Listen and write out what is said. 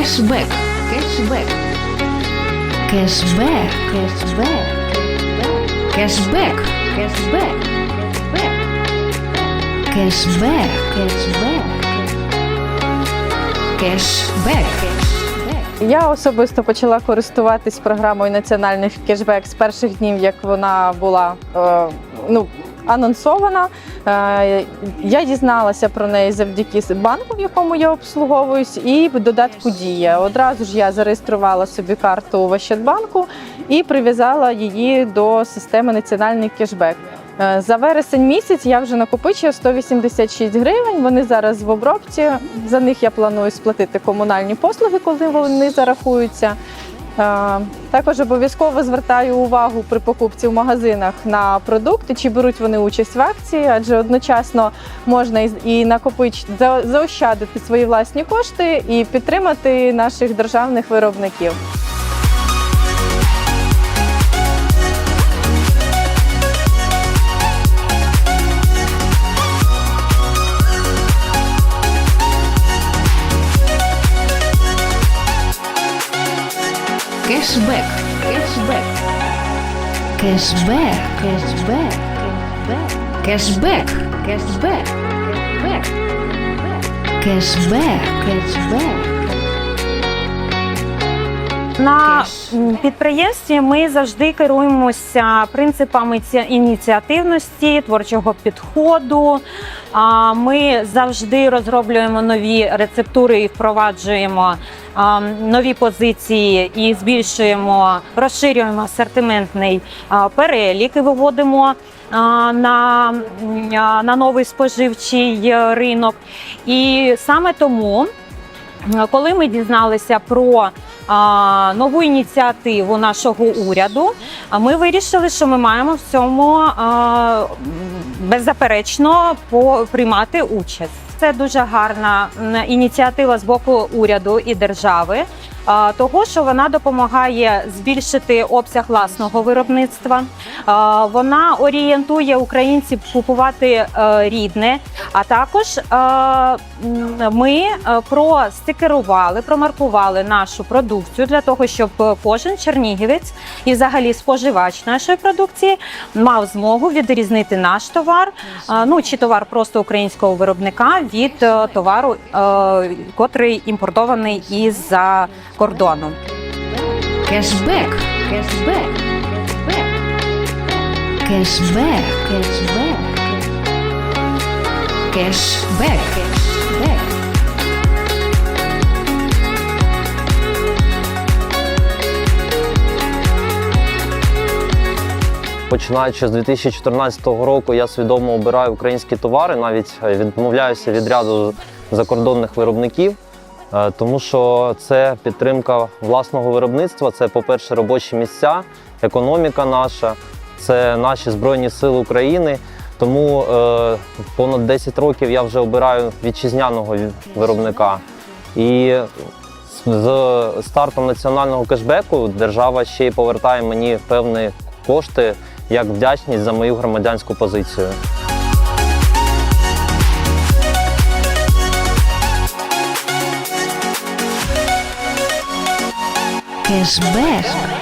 Кешбек. Кешбек. Кешбек. Кешбек. Кешбек. Кешбек. Кешбек. Кешбек. Кешбек. Я особисто почала користуватись програмою національних кешбек з перших днів, як вона була е, ну, анонсована. Е, я дізналася про неї завдяки банку, в якому я обслуговуюсь, і в додатку Дія. Одразу ж я зареєструвала собі карту у Ощадбанку і прив'язала її до системи національний кешбек. Е, За вересень місяць я вже накопичую 186 гривень. Вони зараз в обробці. За них я планую сплатити комунальні послуги, коли вони зарахуються. Е, Також обов'язково звертаю увагу при покупці в магазинах на продукти, чи беруть вони участь в акції, адже одночасно можна і- накопич накопичити за- заощадити свої власні кошти і підтримати наших державних виробників. Кешбек. Кешбек. Кешбек. Кешбек. Кешбек. Кешбек. Кешбек. Кешбек. На підприємстві ми завжди керуємося принципами ініціативності, творчого підходу. Ми завжди розроблюємо нові рецептури і впроваджуємо нові позиції і збільшуємо, розширюємо асортиментний перелік і виводимо на, на новий споживчий е, ринок. І саме тому. Коли ми дізналися про нову ініціативу нашого уряду, ми вирішили, що ми маємо в цьому беззаперечно приймати участь. Це дуже гарна ініціатива з боку уряду і держави, того що вона допомагає збільшити обсяг власного виробництва. Вона орієнтує українців купувати е, рідне, а також ми е, простикерували, промаркували нашу продукцію для того, щоб кожен чернігівець і взагалі споживач нашої продукції мав змогу відрізнити наш товар, ну чи товар просто українського виробника від е, товару, котрий імпортований із-за кордону. Кешбек. Кешбек. Кешбек. Кешбек. Кешбек. Кешбек. Починаючи з 2014 року, я свідомо обираю українські товари, навіть е, відмовляюся від ряду закордонних виробників, тому що це підтримка власного виробництва. Це, по-перше, робочі місця, економіка наша, це наші збройні сили України. Тому е, понад 10 років я вже обираю вітчизняного виробника. І з стартом національного кешбеку держава ще й повертає мені певні кошти як вдячність за мою громадянську позицію. cashback.